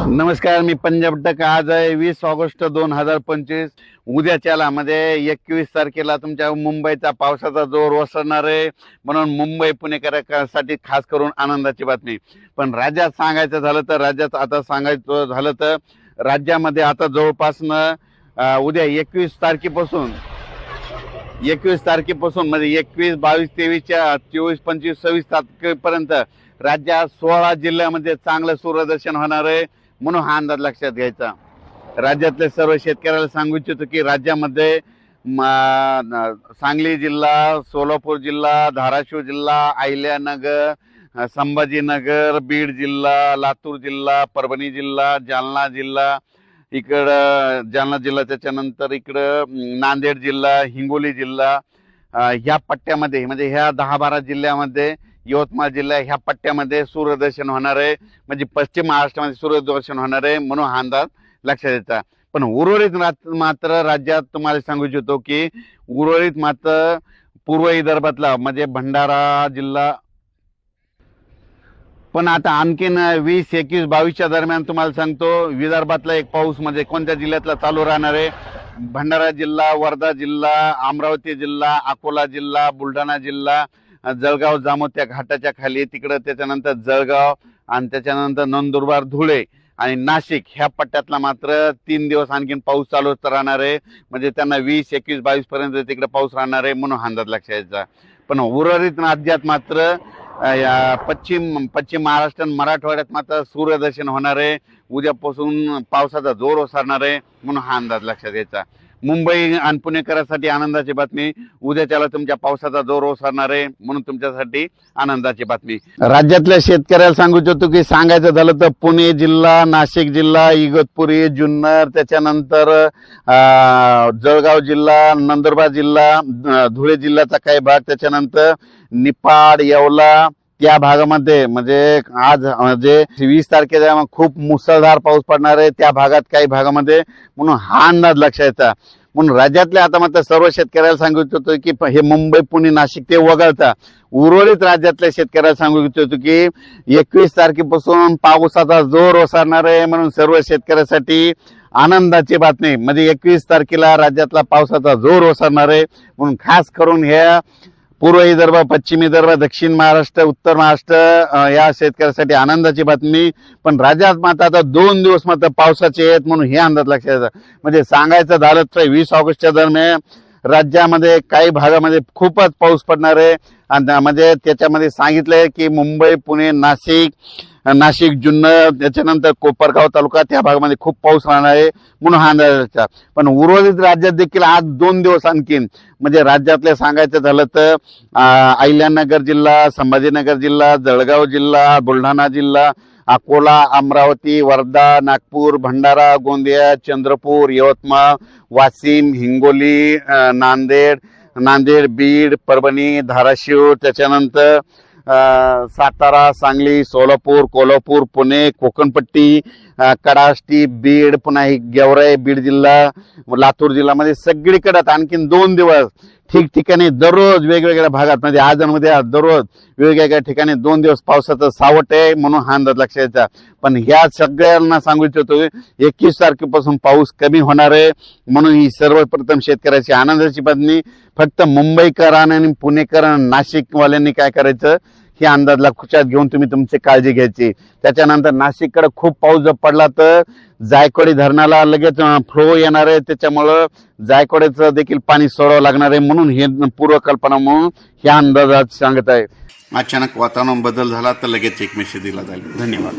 नमस्कार मी पंजाब टक. आज आहे वीस ऑगस्ट दोन हजार पंचवीस. उद्याच्याला म्हणजे एकवीस तारखेला तुमच्या मुंबईचा पावसाचा जोर ओसरणार आहे. म्हणून मुंबई पुणेकरांसाठी खास करून आनंदाची बातमी. पण राज्यात सांगायचं झालं तर राज्यात आता सांगायचं झालं तर राज्यामध्ये आता जवळपासनं उद्या एकवीस तारखेपासून एकवीस तारखेपासून म्हणजे एकवीस बावीस तेवीसच्या चोवीस पंचवीस सव्वीस तारखेपर्यंत राज्यात सोळा जिल्ह्यामध्ये चांगलं सूर्यदर्शन होणार आहे. म्हणून हा अंदाज लक्षात घ्यायचा. राज्यातले सर्व शेतकऱ्याला सांगू इच्छितो की राज्यामध्ये सांगली जिल्हा सोलापूर जिल्हा धाराशिव जिल्हा अहिल्यानगर संभाजीनगर बीड जिल्हा लातूर जिल्हा परभणी जिल्हा जालना जिल्हा इकडं जालना जिल्हा त्याच्यानंतर इकडं नांदेड जिल्हा हिंगोली जिल्हा ह्या पट्ट्यामध्ये म्हणजे ह्या दहा बारा जिल्ह्यामध्ये यवतमाळ जिल्हा ह्या पट्ट्यामध्ये सूर्यदर्शन होणार आहे. म्हणजे पश्चिम महाराष्ट्रामध्ये सूर्यदर्शन होणार आहे म्हणून हा अंदाज लक्षात येतात पण उर्वरित मात्र राज्यात तुम्हाला सांगू इच्छितो की उर्वरित मात्र पूर्व विदर्भातला म्हणजे भंडारा जिल्हा. पण आता आणखीन वीस एकवीस बावीसच्या दरम्यान तुम्हाला सांगतो विदर्भातला एक पाऊस म्हणजे कोणत्या जिल्ह्यातला चालू राहणार आहे? भंडारा जिल्हा वर्धा जिल्हा अमरावती जिल्हा अकोला जिल्हा बुलढाणा जिल्हा जळगाव जामोत्या घाटाच्या खाली तिकडं त्याच्यानंतर जळगाव आणि त्याच्यानंतर नंदुरबार धुळे आणि नाशिक. ह्या पट्ट्यातला मात्र तीन दिवस आणखीन पाऊस चालूच राहणार आहे. म्हणजे त्यांना वीस एकवीस बावीसपर्यंत तिकडं तिकडे पाऊस राहणार आहे म्हणून अंदाज लक्षात यायचा पण उर्वरित राज्यात मात्र या पश्चिम पश्चिम महाराष्ट्र आणि मराठवाड्यात मात्र सूर्यदर्शन होणार आहे. उद्यापासून पावसाचा जोर ओसरणार आहे म्हणून हा अंदाज लक्षात घ्यायचा. मुंबई आणि पुणेकरांसाठी आनंदाची बातमी. उद्याच्याला तुमच्या पावसाचा जोर ओसरणार आहे म्हणून तुमच्यासाठी आनंदाची बातमी. राज्यातल्या शेतकऱ्याला सांगू इच्छितो की सांगायचं झालं तर पुणे जिल्हा नाशिक जिल्हा इगतपुरी जुन्नर त्याच्यानंतर जळगाव जिल्हा नंदुरबार जिल्हा धुळे जिल्ह्याचा काही भाग त्याच्यानंतर निपाड येवला त्या भागामध्ये म्हणजे आज म्हणजे वीस तारखेला खूप मुसळधार पाऊस पडणार आहे. त्या भागात काही भागामध्ये म्हणून हा अंदाज लक्षायचा म्हणून राज्यातल्या आता मात्र सर्व शेतकऱ्याला सांगू इच्छितो की हे मुंबई पुणे नाशिक ते वगळता उर्वरित राज्यातल्या शेतकऱ्याला सांगू इच्छितो की एकवीस तारखेपासून पावसाचा जोर ओसरणार आहे म्हणून सर्व शेतकऱ्यासाठी आनंदाची बातमी. म्हणजे एकवीस तारखेला राज्यातला पावसाचा जोर ओसरणार आहे. म्हणून खास करून ह्या पूर्व विदर्भ पश्चिम विदर्भ दक्षिण महाराष्ट्र उत्तर महाराष्ट्र या शेतकऱ्यासाठी आनंदाची बातमी. पण राज्यात मात्र आता दोन दिवस मात्र पावसाचे आहेत म्हणून हे अंदाज लक्षात येतात म्हणजे सांगायचं झालं तर वीस ऑगस्टच्या दरम्यान राज्यामध्ये काही भागामध्ये खूपच पाऊस पडणार आहे. आणि म्हणजे त्याच्यामध्ये सांगितलंय की मुंबई पुणे नाशिक नाशिक जुन्नर त्याच्यानंतर कोपरगाव तालुका त्या भागामध्ये खूप पाऊस राहणार आहे म्हणून हा अंदाज पण उर्वरित राज्यात देखील आज दोन दिवस आणखीन म्हणजे राज्यातले सांगायचं झालं तर अहिल्यानगर जिल्हा संभाजीनगर जिल्हा जळगाव जिल्हा बुलढाणा जिल्हा अकोला अमरावती वर्धा नागपूर भंडारा गोंदिया चंद्रपूर यवतमाळ वाशिम हिंगोली नांदेड नांदेड बीड परभणी धाराशिव त्याच्यानंतर सातारा सांगली सोलापूर कोल्हापूर पुणे कोकणपट्टी कडाष्टी बीड पुन्हा ही गेवराई बीड जिल्हा लातूर जिल्ह्यामध्ये सगळीकडे आणखीन दोन दिवस ठिकठिकाणी दररोज वेगवेगळ्या भागात म्हणजे आजमध्ये दररोज वेगवेगळ्या ठिकाणी दोन दिवस पावसाचं सावट आहे म्हणून हा अंदाज लक्षात यायचा पण ह्या सगळ्यांना सांगू इच्छितो एकवीस तारखेपासून पाऊस कमी होणार आहे म्हणून ही सर्वप्रथम शेतकऱ्याची आनंदाची बातमी. फक्त मुंबईकरांनी आणि पुणेकर आणि नाशिकवाल्यांनी काय करायचं? हे अंदाज लक्षात घेऊन तुम्ही तुमची काळजी घ्यायची. त्याच्यानंतर नाशिककडे खूप पाऊस जर पडला तर जायकवाडी धरणाला लगेच फ्लो येणार आहे. त्याच्यामुळं जायकवाडीचं देखील पाणी सोडावं लागणार आहे म्हणून हे पूर्वकल्पना म्हणून ह्या अंदाजात सांगत आहे. अचानक वातावरण बदल झाला तर लगेच एक मेसेज दिला जाईल. धन्यवाद.